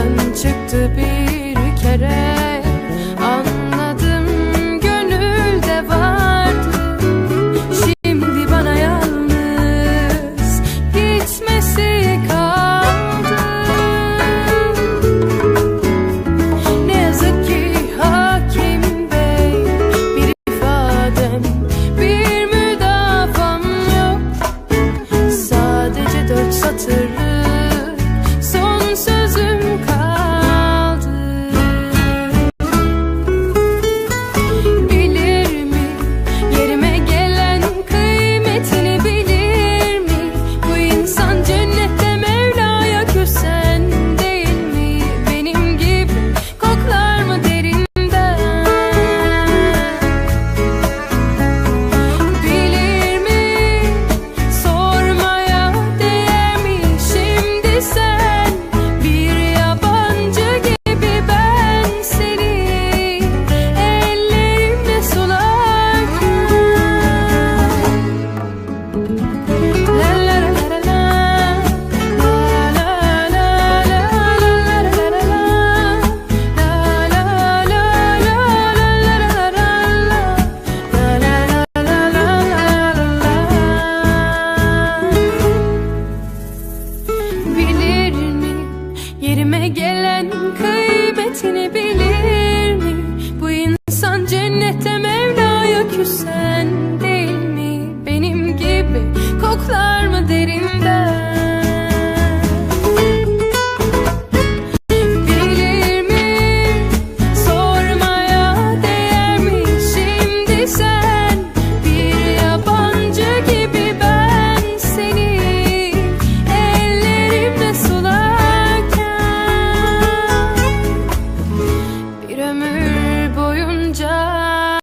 Benden çıktı bir kere. Elime gelen kıymetini bilir mi? Bu insan cennette Mevla'ya küsen değil mi? Benim gibi koklar mı?